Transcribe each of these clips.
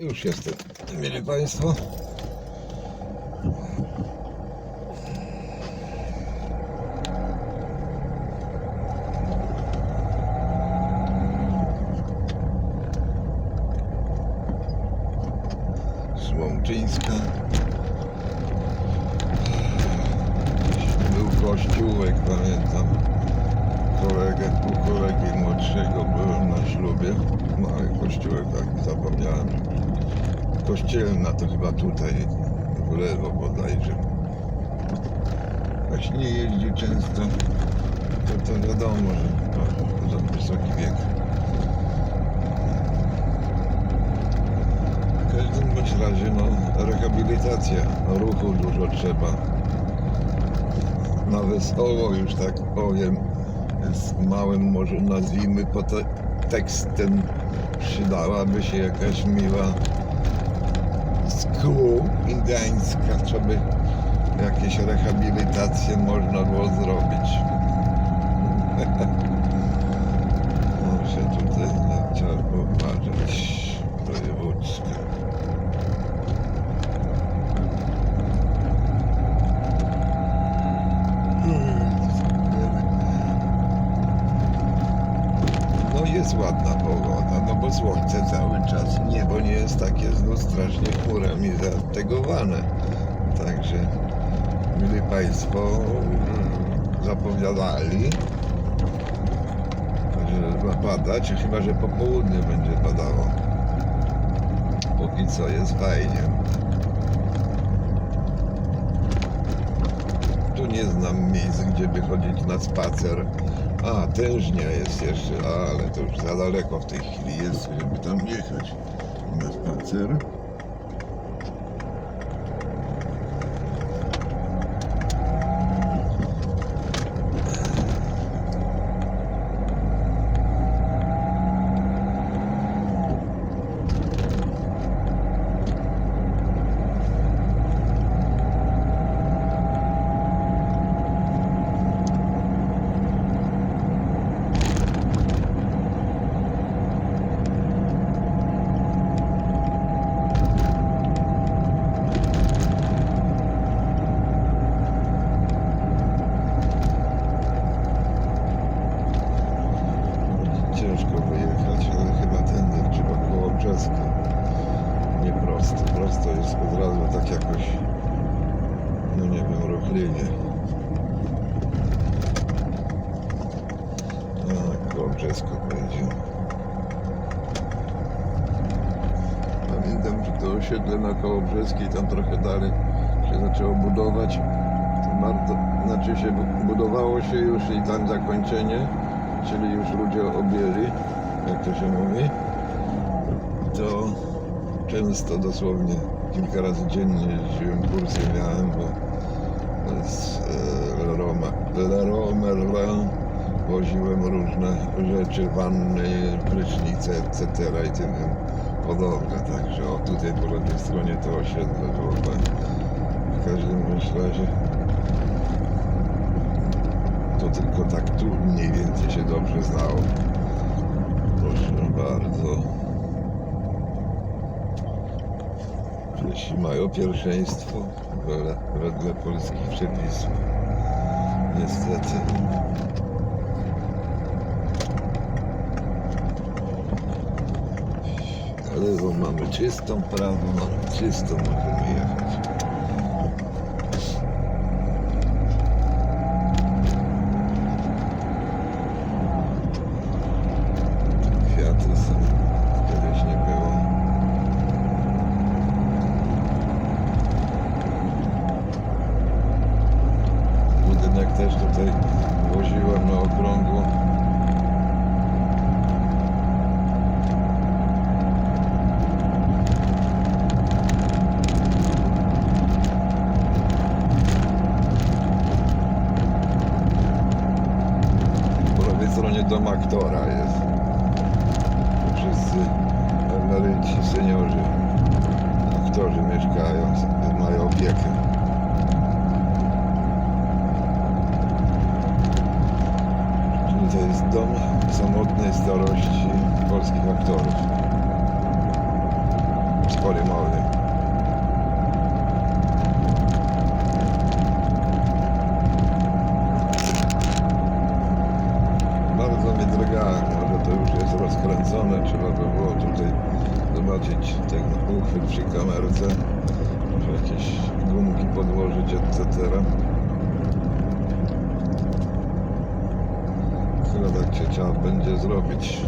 Już jestem, mieli Państwo. Tutaj, w lewo bodajże. Ktoś nie jeździ często, to, to wiadomo, że za wysoki wiek. W każdym bądź razie, no, rehabilitacja ruchu dużo trzeba. Na wesoło już tak powiem, z małym może nazwijmy tekstem przydałaby się jakaś miła indyjska, co by jakieś rehabilitacje można było zrobić. Muszę tutaj nie trzeba popatrzeć wojewódzkie. No jest ładna no słońce cały czas, niebo nie jest takie znów strasznie chmurami zategowane. Także, mili Państwo, mm, zapowiadali, że ma padać, chyba że po południu będzie padało. Póki co jest fajnie. Nie znam miejsc, gdzie by chodzić na spacer. A, tężnia jest jeszcze, ale to już za daleko w tej chwili jest, żeby tam jechać na spacer. Ciężko wyjechać, ale chyba tędy trzeba koło Brzeska. Nie prosto. Prosto jest od razu tak jakoś, no nie wiem, ruchliwie. A, koło Brzesko pojedziemy. Pamiętam, że to na Kołobrzeskiej, tam trochę dalej się zaczęło budować. Bardzo, znaczy się bu- budowało się już i tam zakończenie, czyli już ludzie objęli, jak to się mówi. To często dosłownie kilka razy dziennie jeździłem, kursy miałem, bo z e, Leroy Merlin woziłem różne rzeczy, wanny, prysznice, etc. i tym podobne. Także o tutaj po lewej stronie to osiedle było tak. W każdym razie to tylko tak tu mniej więcej się dobrze znało. Proszę bardzo. Jeśli mają pierwszeństwo wedle polskich przepisów. Niestety. Ale bo mamy czystą prawo, mamy czystą, możemy jechać. Kwiaty są, kiedyś nie było. Budynek też tutaj woziłem na okrągło. Po lewej stronie dom aktora jest. Tu Wszyscy emeryci, seniorzy, aktorzy mieszkają, mają opiekę. Czyli to jest dom samotnej starości polskich aktorów. Sporimowy. Bardzo mnie drgało, może to już jest rozkręcone, trzeba by było tutaj zobaczyć ten uchwyt przy kamerce, może jakieś gumki podłożyć, etc. Się trzeba będzie zrobić.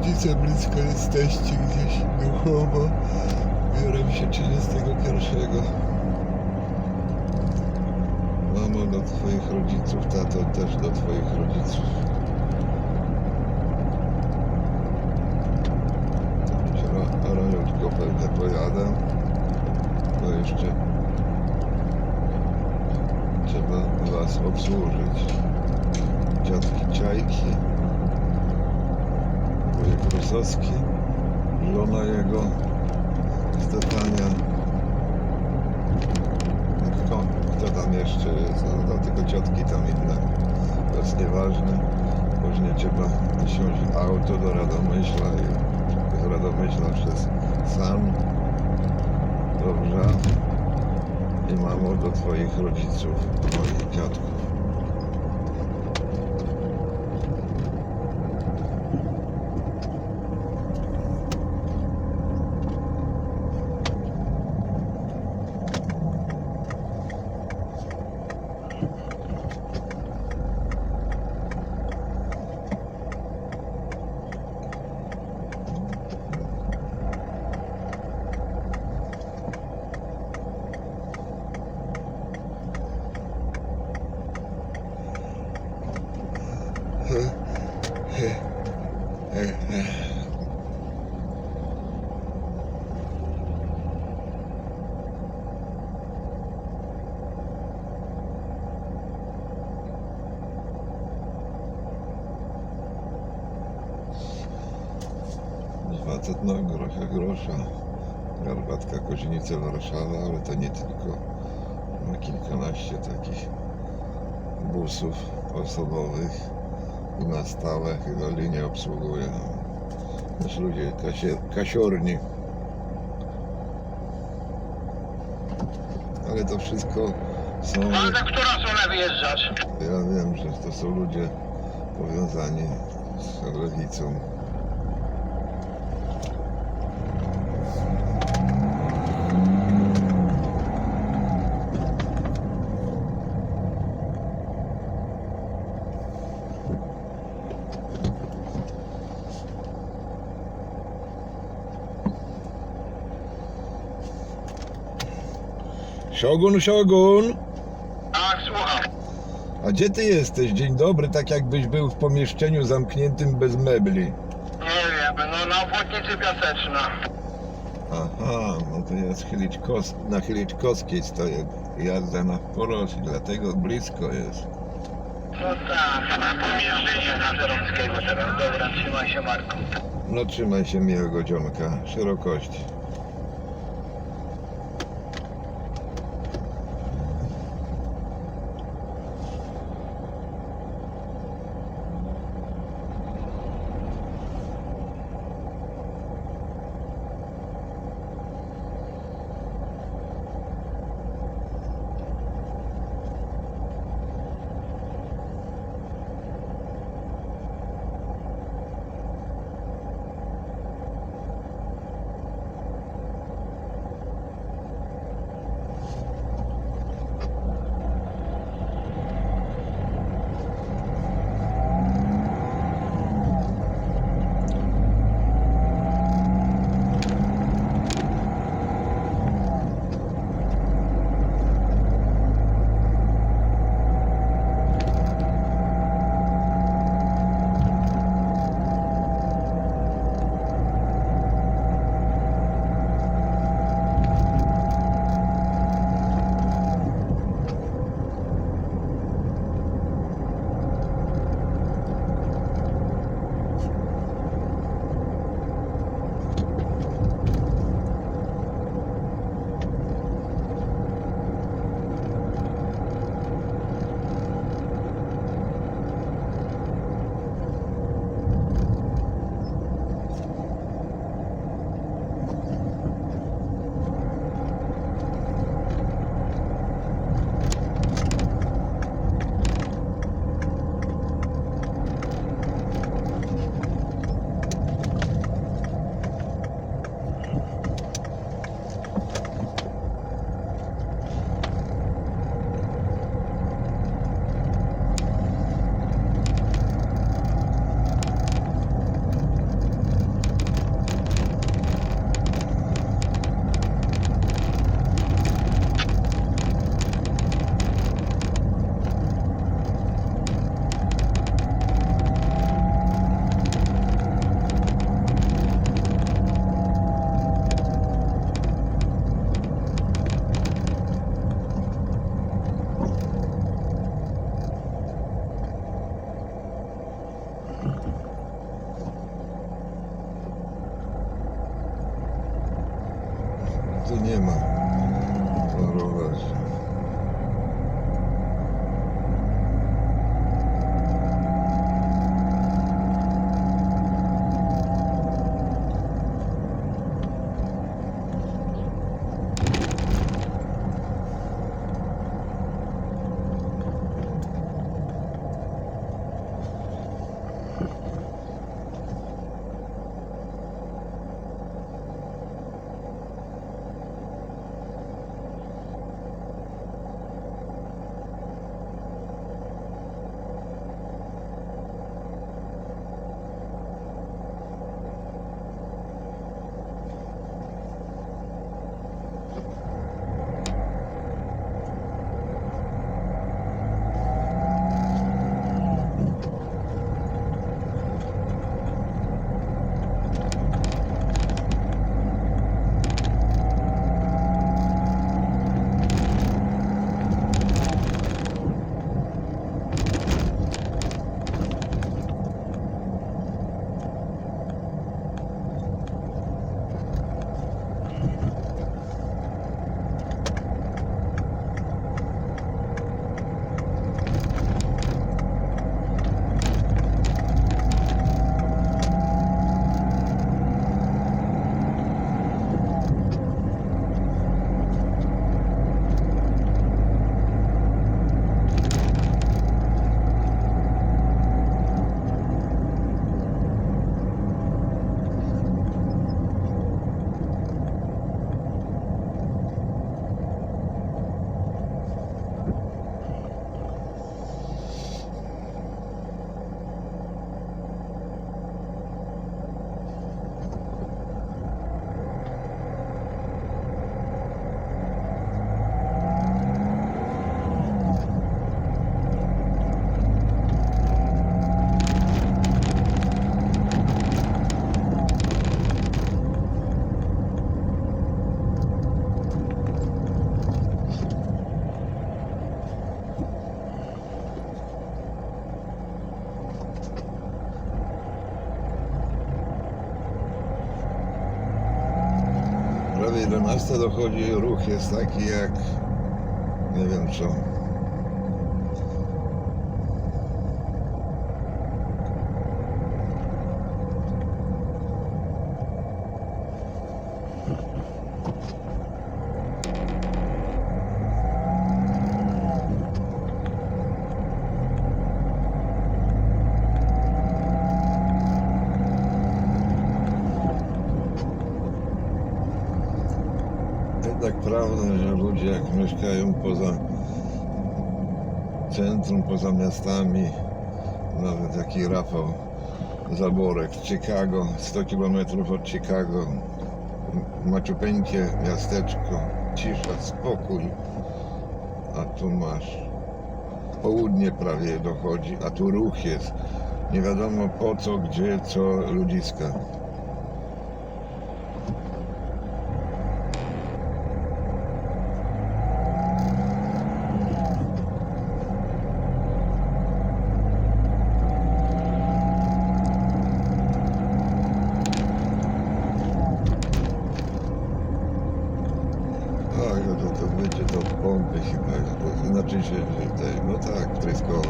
Rodzice blisko jesteście gdzieś duchowo. Biorę się 31. Mamo do twoich rodziców, tato też do twoich rodziców. Ro- Roniutko pewnie pojadę. Bo jeszcze trzeba was obsłużyć. Dziadki Czajki. Wujek Rusowski, żona jego, Stefania. Kto, kto tam jeszcze jest? No, no, tylko ciotki tam inne. To jest nieważne. Później trzeba wsiąść auto do Radomyśla i z Radomyśla przez sam dobrze i mamo do twoich rodziców, moich dziadków. Facet na grocha grosza. Garbatka Kozienice Warszawa, ale to nie tylko. Ma kilkanaście takich busów osobowych i na stałe chyba linię obsługuje. Też ludzie kasie, kasiorni. Ale to wszystko Są, Ale za którą stronę wyjeżdżasz? ja wiem, że to są ludzie powiązani z lewicą. Siogun, siogun! Tak, słucham. A gdzie ty jesteś? Dzień dobry, tak jakbyś był w pomieszczeniu zamkniętym bez mebli. Nie wiem, no na obwodnicy Piaseczna. Aha, no to ja z Chyliczkos, na Chyliczkowskiej stoję. Jazda na Porosi, dlatego blisko jest. No tak, na pomieszczenie na Żeromskiego teraz. Dobra, trzymaj się Marku. No trzymaj się miłego dzionka, szerokości. 11 dochodzi, ruch jest taki jak nie wiem co. Jednak prawda, że ludzie jak mieszkają poza centrum, poza miastami, nawet taki Rafał Zaborek Chicago, 100 km od Chicago, maciupeńkie miasteczko, cisza, spokój, a tu masz południe prawie dochodzi, a tu ruch jest. Nie wiadomo po co, gdzie, co ludziska. Tak, no to, to będzie to pompy chyba, to znaczy się, że tej, no tak, tryskowo.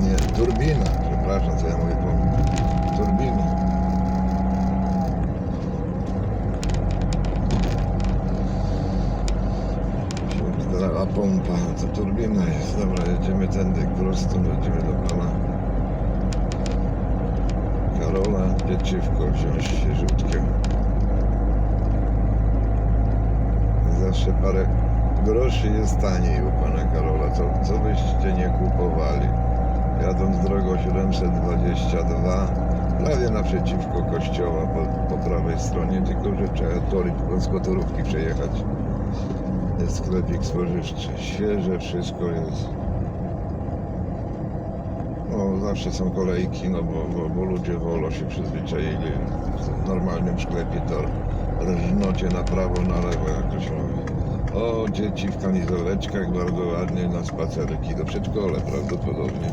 Nie, turbina, przepraszam, co ja mówię, pompa. Turbina. Się Zdrała pompa, to turbina jest. Dobra, jedziemy tędy prosto, będziemy do pana Pieczywko wziąć świeżutkie. Zawsze parę groszy jest taniej u pana Karola. Co, co byście nie kupowali? Jadąc drogą 722, prawie naprzeciwko kościoła po, po prawej stronie, tylko że trzeba tory z motorówki przejechać. Jest sklepik spożywczy. Świeże wszystko jest. Zawsze są kolejki, no bo, bo, bo ludzie wolno się przyzwyczaili. W normalnym sklepie to rżnocie na prawo, na lewo, jak to mówi. O, dzieci w kamizeleczkach bardzo ładnie na spacerki do przedszkola prawdopodobnie.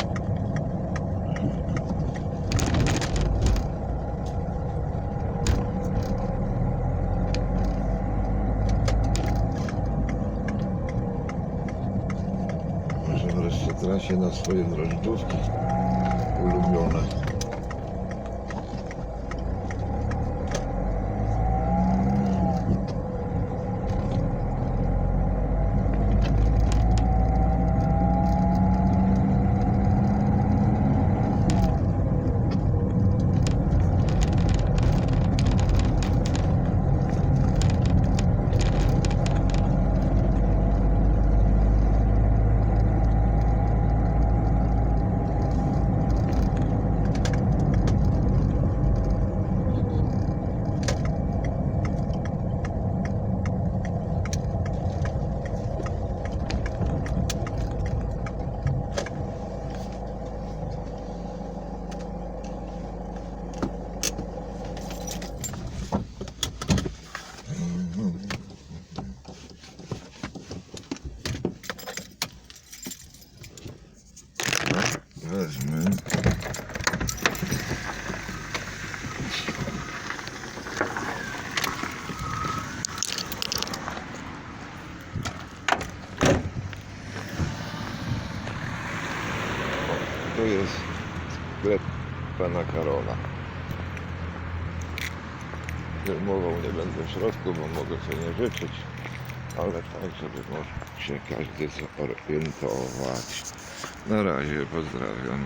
Może wreszcie trasie na swoje drożdżówki ulubione. Wezmę. Tu jest sklep pana Karola. Filmował nie będę w środku, bo mogę sobie nie życzyć, ale tak, żeby mógł się każdy zorientować. Na razie pozdrawiam.